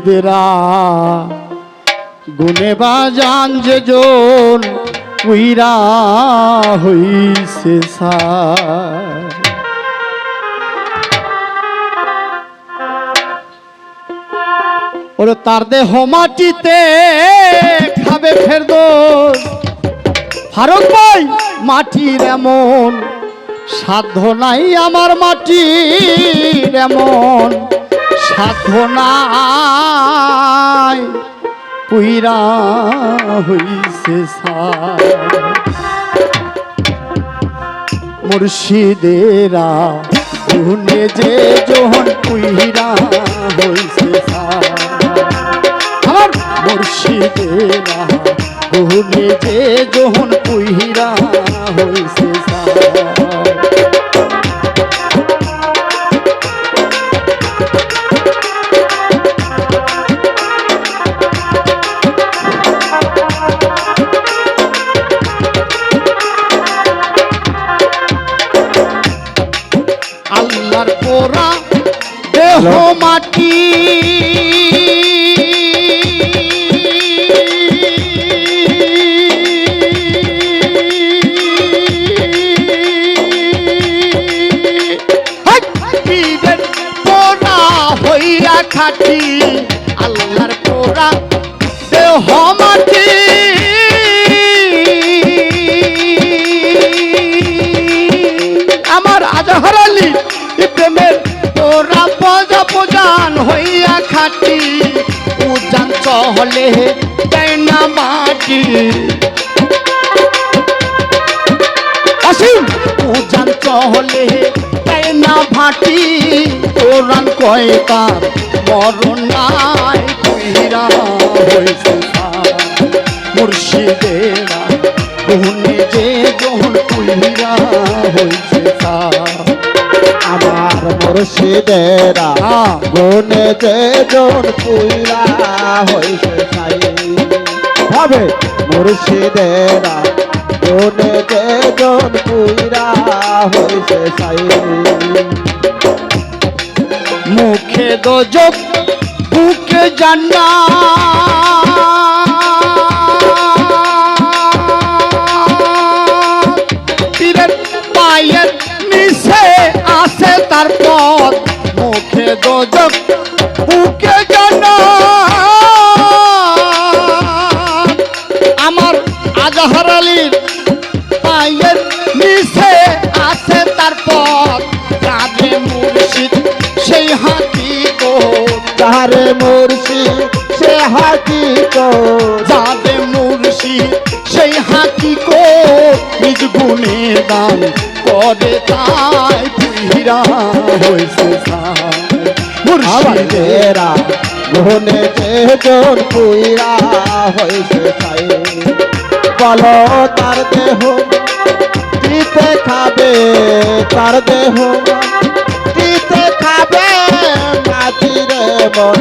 ঈদেরা গুনে বাজান যে জন উইরা হইছে ওরে তার দেহ মাটিতে খাবে ফেরদোস। ফারুক ভাই, মাটির এমন। সাধ্য নাই আমার মাটির এমন। সাধ্য নাই, পুইরা হইছে মুর্শিদেরা গুনে যে যোহন পুইরা হইছে আমার মুর্শিদেরা গুনে যে যোহন পুইরা হইছে সার চহলে দেয় না মাটি অসীম উজান চহলে দেয় না ভাটি তোরান কয় তার মরণ নাই কইরা তার। মুর্শিদেরা গুনে যে গ্রহণ কইরা হইছে তার। মুর্শিদেরা হ্যাঁ। গুনে যে জন পুইরা হইছে সাই ভাবে মুর্শিদেরা গুনে যে জন পুইরা হইছে সাই মুখে দোজক বুকে জান্না মুখে বুকে আমার আজহার আলীর পায়ের নিচে আছে তার পথ কাঁদে মুর্শিদ সেই হাতি কো তারে মুর্শিদ সে হাকি তো যাবে মুর্শিদ সেই হাতি কো নিজ গুণে দান করে তাই পুহিরা হয়েছে মুর্শিদের আমাদেরা গুনে যে জন পুইরা হইছে সাই বলো তার দেহ দিতে খাবে? তার দেহ দিতে খাবে? মাটিরে মন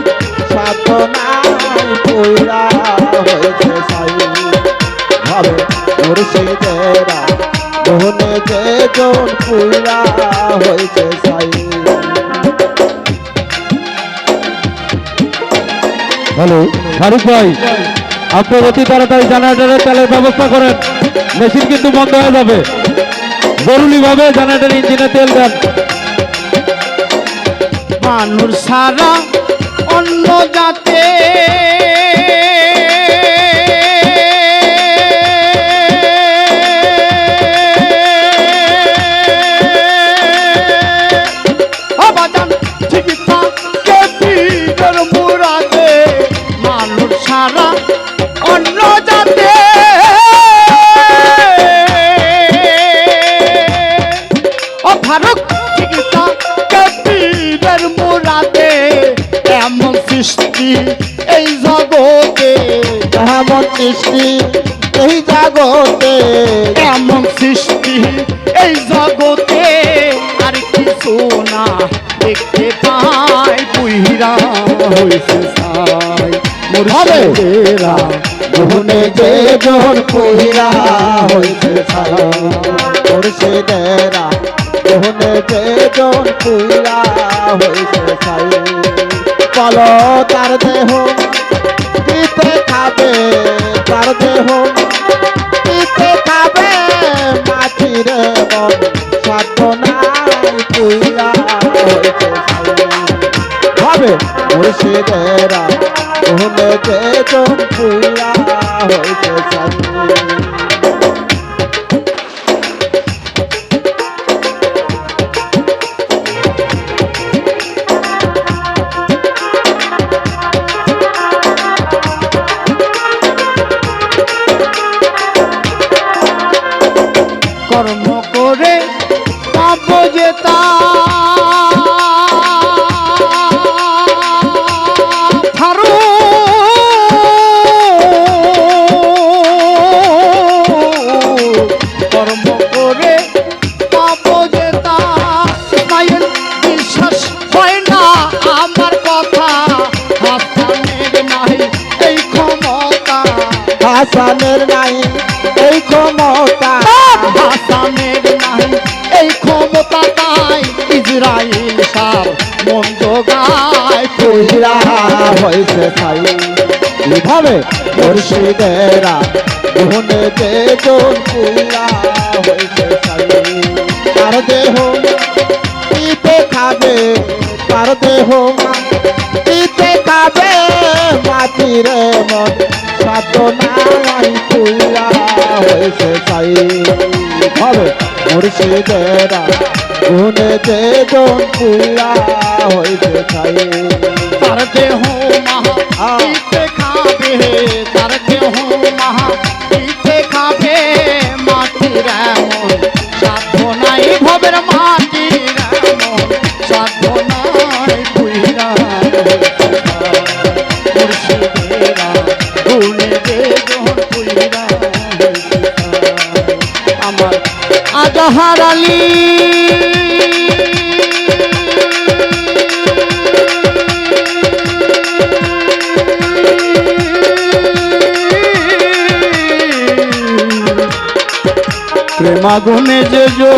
সাধনাই পুইরা হইছে সাই ভাবে মুর্শিদেরা গুনে যে জন পুইরা হইছে সাই হ্যালো ফারুক ভাই, আপনার অতি তাড়াতাড়ি জেনারেটরের তেলের ব্যবস্থা করেন। মেশিন কিন্তু বন্ধ হয়ে যাবে। জরুরিভাবে জেনারেটর ইঞ্জিনে তেল দেন। মানুষ সারা অন্য জাতে সৃষ্টি এই জগতে এমন সৃষ্টি এই জাগতে? এমন সৃষ্টি এই জগতে? আর কিছু না দেখতে পাই পুহিরা হইছে সাই। যে জন পুহিরা হইছে সারা মুর্শিদেরা গুনে যে জন পুহিরা হইছে সাই। বলো, তার দেহ দিতে খাবে, তার দেহ দিতে খাবে, মাটিরে মন হবে। মুর্শিদেরা ওহনে যে পুইরা হইতে হাসানের নাই এই ক্ষমতা হাসানের নাই এই ক্ষমতা তাই ইসরায়েল সার মন্দ গায় পুইরা হইতে চাই কীভাবে? মুর্শিদেরা যে জন পুইরা হইতে চাই তার দেহ দিতে খাবে তার দেহ দিতে খাবে মাটিরে মন গুনে যে জন পুইরা হইতে চাই প্রেমাগুনে যে জো